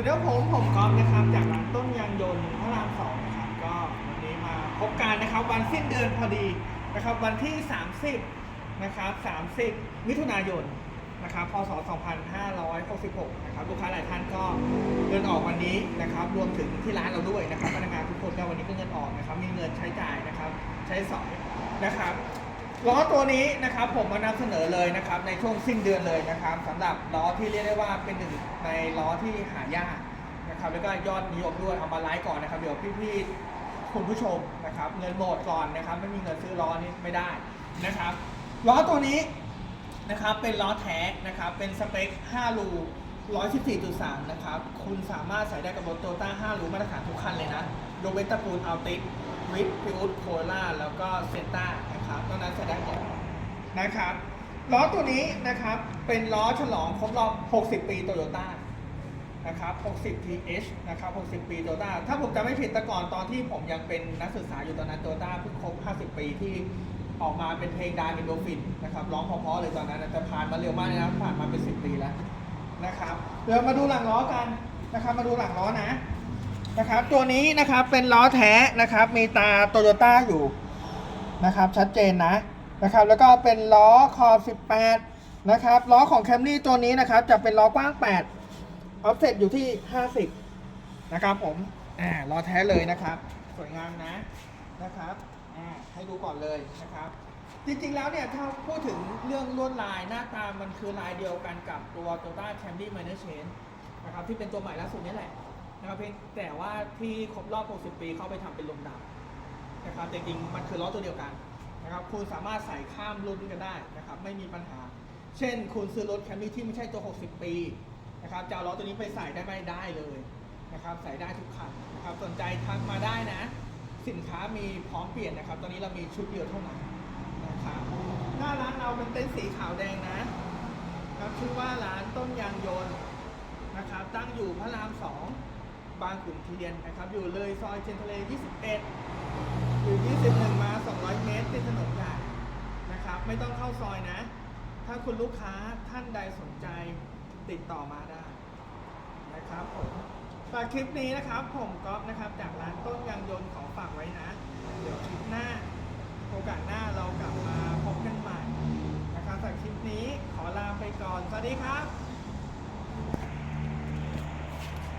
วัสดีครับผมผมก๊อฟนะครับ จากร้านต้นยางยนต์พระรามสองนะครับก็วันนี้มาพบกันนะครับวันสิ้นเดือนพอดีนะครับ วันที่ 30นะครับ30 มิถุนายนนะครับพศ 2566 นะครับลูกค้าหลายท่านก็เงินออกวันนี้นะครับ รวมถึงที่ร้านเราด้วยนะครับพนักงานทุกคนก็วันนี้ก็เงินออกนะครับ มีเงินใช้จ่ายนะครับ ใช้สอยนะครับ ล้อตัวนี้นะครับผมมานำเสนอเลยนะครับในช่วงสิ้นเดือนเลยนะครับสำหรับล้อที่เรียกได้ว่าเป็นหนึ่งในล้อที่หายากนะครับแล้วก็ยอดนิยมด้วยเอามาไลฟ์ก่อนนะครับเดี๋ยวพี่ๆคุณผู้ชมนะครับเงินหมดก่อนนะครับไม่มีเงินซื้อล้อนี้ไม่ได้นะครับล้อตัวนี้นะครับเป็นล้อแท้นะครับเป็นสเปค 5 รู 114.3 นะครับคุณสามารถใส่ได้กับรถโตต้า 5 รูมาตรฐานทุกคันเลยนะยกเว้นตระกูลอัลติสวิทพิวโคล่าแล้วก็เซนต้า นะครับตอนนั้นใส่ได้หมดนะครับล้อตัวนี้นะครับเป็นล้อฉลองครบรอบ 60 ปีโตโยต้านะครับ 60 TH นะครับ 60 ปีโตโยต้าถ้าผมจำไม่ผิดแต่ก่อนตอนที่ผมยังเป็นนักศึกษาอยู่ตอนนั้นโตโยต้าเพิ่งครบ 50 ปีที่ออกมาเป็นเพลงดาร์มินโดฟินนะครับร้องเพราะๆเลยตอนนั้นแต่ผ่านมาเร็วมากเลยนะผ่านมาเป็น 10 ปีแล้วนะครับเดี๋ยวมาดูหลังล้อกันนะครับ มาดูหลังล้อนะนะครับ ตัวนี้นะครับเป็นล้อแท้นะครับ มีตาโตโยต้าอยู่ นะครับชัดเจนนะนะครับแล้วก็เป็นล้อคอบ18 นะครับล้อของแคมรี่ตัวนี้นะครับจะเป็นล้อกว้าง 8 ออฟเซ็ตอยู่ที่ 50 นะครับผมอ่าล้อแท้เลยนะครับ สวยงามนะนะครับอ่าให้ดูก่อนเลยนะครับ จริงๆแล้วเนี่ยถ้าพูดถึงเรื่องลวดลายหน้าตามันคือลายเดียวกันกับตัว Toyota Camry Minor Change นะครับที่เป็นตัวใหม่ล่าสุดนี่แหละนะครับเพียงแต่ว่าที่ครบรอบ 60 ปีเขาไปทำเป็นลมดำ นะครับแต่จริงมันคือล้อตัวเดียวกันนะครับคุณสามารถใส่ข้ามรุ่นกันได้นะครับไม่มีปัญหา เช่น คุณซื้อรถ Camry ที่ไม่ใช่ตัว 60 ปีนะครับจะเอาล้อตัวนี้ไปใส่ได้ไหมได้เลยนะครับใส่ได้ทุกคันนะครับสนใจทักมาได้นะ สินค้ามีพร้อมเปลี่ยนนะครับ ตอนนี้เรามีชุดเดียวเท่านั้นนะครับหน้าร้านเราเป็นเต็นท์สีขาวแดงนะครับชื่อว่าร้านต้นยางยนต์นะครับตั้งอยู่พระรามสองบางขุนเทียนนะครับ อยู่เลยซอยเจนทะเล 21 อยู่ 21 มา 200 เมตรติดถนนใหญ่นะครับ ไม่ต้องเข้าซอยนะ ถ้าคุณลูกค้าท่านใดสนใจติดต่อมาได้นะครับผมฝากคลิปนี้นะครับผมก๊อฟนะครับ จากร้านต้นยางยนต์ขอฝากไว้นะ เดี๋ยวคลิปหน้า โอกาสหน้าเรากลับมาพบกันใหม่นะครับสำหรับคลิปนี้ขอลาไปก่อน สวัสดีครับ